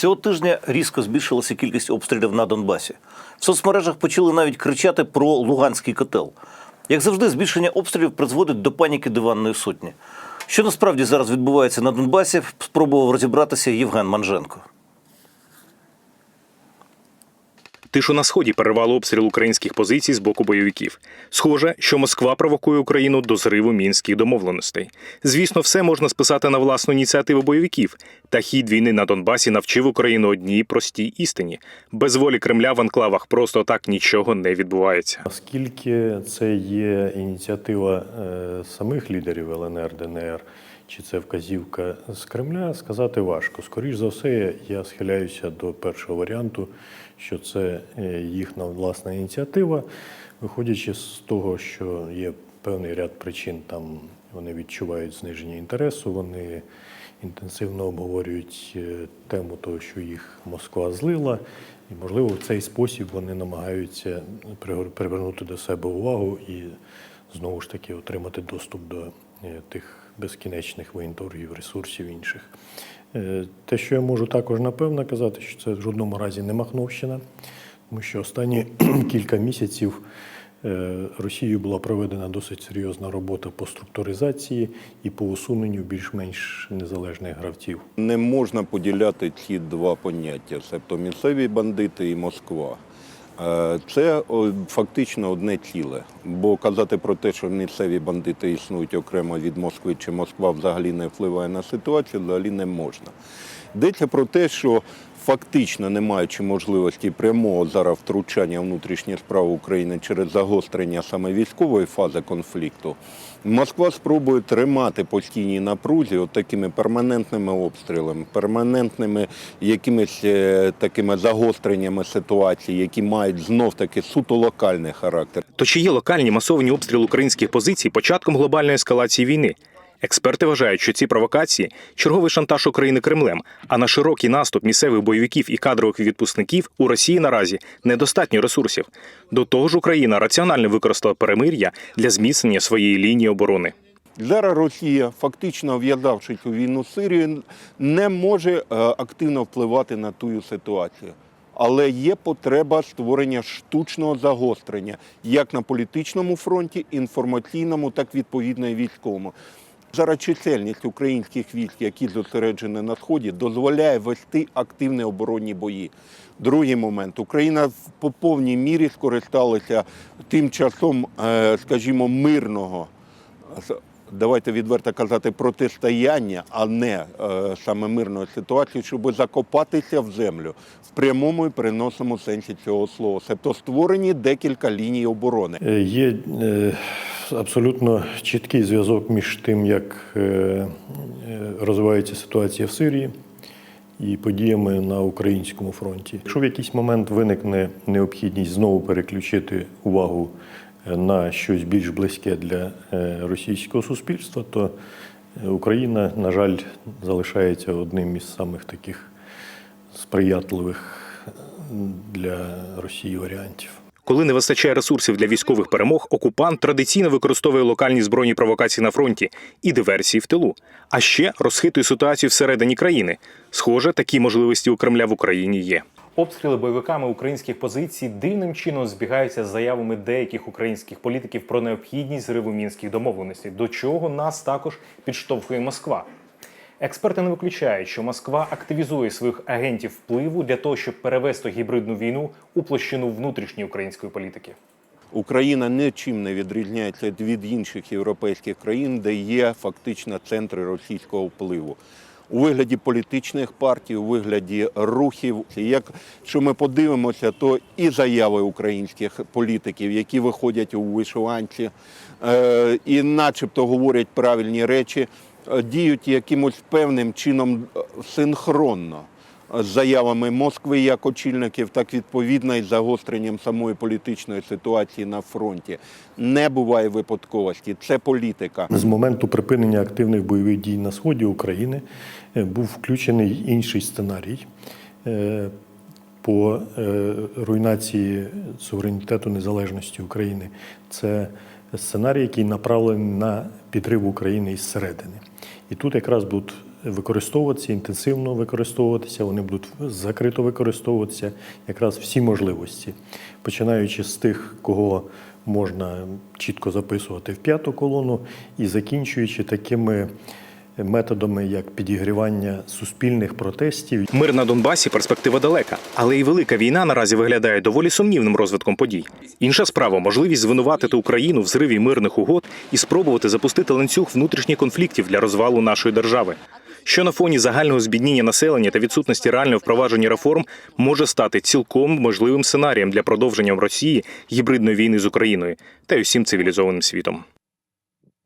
Цього тижня різко збільшилася кількість обстрілів на Донбасі. В соцмережах почали навіть кричати про Луганський котел. Як завжди, збільшення обстрілів призводить до паніки диванної сотні. Що насправді зараз відбувається на Донбасі, спробував розібратися Євген Манженко. Тишу на сході перервало обстріл українських позицій з боку бойовиків. Схоже, що Москва провокує Україну до зриву мінських домовленостей. Звісно, все можна списати на власну ініціативу бойовиків. Та хід війни на Донбасі навчив Україну одній простій істині: без волі Кремля в анклавах просто так нічого не відбувається. Наскільки це є ініціатива е, самих лідерів ЛНР, ДНР, чи це вказівка з Кремля, сказати важко. Скоріш за все, я схиляюся до першого варіанту, що це е, їхня власна ініціатива, виходячи з того, що є певний ряд причин, там вони відчувають зниження інтересу, вони інтенсивно обговорюють е, тему того, що їх Москва злила, і, можливо, в цей спосіб вони намагаються привернути до себе увагу і знову ж таки отримати доступ до е, тих безкінечних воєнторгів, ресурсів інших. Е, Те, що я можу також напевно казати, що це в жодному разі не Махновщина, тому що останні кілька місяців е, Росією була проведена досить серйозна робота по структуризації і по усуненню більш-менш незалежних гравців. Не можна поділяти ці два поняття, тобто місцеві бандити і Москва. Е, Це фактично одне ціле. Бо казати про те, що місцеві бандити існують окремо від Москви, чи Москва взагалі не впливає на ситуацію, взагалі не можна. Йдеться про те, що фактично не маючи можливості прямого зараз втручання в внутрішні справи України через загострення саме військової фази конфлікту, Москва спробує тримати постійній напрузі от такими перманентними обстрілами, перманентними якимись е, такими загостреннями ситуації, які мають знов таки суто локальний характер. То чи є локальні масовані обстріли українських позицій початком глобальної ескалації війни? Експерти вважають, що ці провокації черговий шантаж України Кремлем, а на широкий наступ місцевих бойовиків і кадрових відпускників у Росії наразі недостатньо ресурсів. До того ж, Україна раціонально використала перемир'я для зміцнення своєї лінії оборони. Зараз Росія, фактично в'язавшись у війну з Сирією, не може е, активно впливати на ту ситуацію. Але є потреба створення штучного загострення як на політичному фронті, інформаційному, так відповідно і військовому. Зараз чисельність українських військ, які зосереджені на сході, дозволяє вести активні оборонні бої. Другий момент Україна по повній мірі скористалася тим часом, е, скажімо, мирного давайте відверто казати, протистояння, а не е, саме мирної ситуації, щоб закопатися в землю в прямому і переносному сенсі цього слова. Тобто створені декілька ліній оборони. Е, Є е, абсолютно чіткий зв'язок між тим, як розвивається ситуація в Сирії і подіями на українському фронті. Якщо в якийсь момент виникне необхідність знову переключити увагу на щось більш близьке для е, російського суспільства, то Україна, на жаль, залишається одним із самих таких сприятливих для Росії варіантів. Коли не вистачає ресурсів для військових перемог, окупант традиційно використовує локальні збройні провокації на фронті і диверсії в тилу, а ще розхитує ситуацію всередині країни. Схоже, такі можливості у Кремля в Україні є. Обстріли бойовиками українських позицій дивним чином збігаються з заявами деяких українських політиків про необхідність зриву мінських домовленостей, до чого нас також підштовхує Москва. Експерти не виключають, що Москва активізує своїх агентів впливу для того, щоб перевести гібридну війну у площину внутрішньої української політики. Україна нічим не відрізняється від інших європейських країн, де є фактично центри російського впливу. У вигляді політичних партій, у вигляді рухів. Якщо ми подивимося, то і заяви українських політиків, які виходять у вишиванці, е, і начебто говорять правильні речі, е, діють якимось певним чином е, синхронно з заявами Москви як очільників, так відповідно і загостренням самої політичної ситуації на фронті. Не буває випадковості. Це політика. З моменту припинення активних бойових дій на сході України е, був включений інший сценарій е, по е, руйнації суверенітету незалежності України. Це сценарій, який направлений на підрив України із середини. І тут якраз будуть використовуватися, інтенсивно використовуватися, вони будуть закрито використовуватися якраз всі можливості, починаючи з тих, кого можна чітко записувати в п'яту колону, і закінчуючи такими методами, як підігрівання суспільних протестів. Мир на Донбасі перспектива далека, але і велика війна наразі виглядає доволі сумнівним розвитком подій. Інша справа можливість звинуватити Україну в зриві мирних угод і спробувати запустити ланцюг внутрішніх конфліктів для розвалу нашої держави. Що на фоні загального збідніння населення та відсутності реального впровадження реформ може стати цілком можливим сценарієм для продовження в Росії гібридної війни з Україною та й усім цивілізованим світом.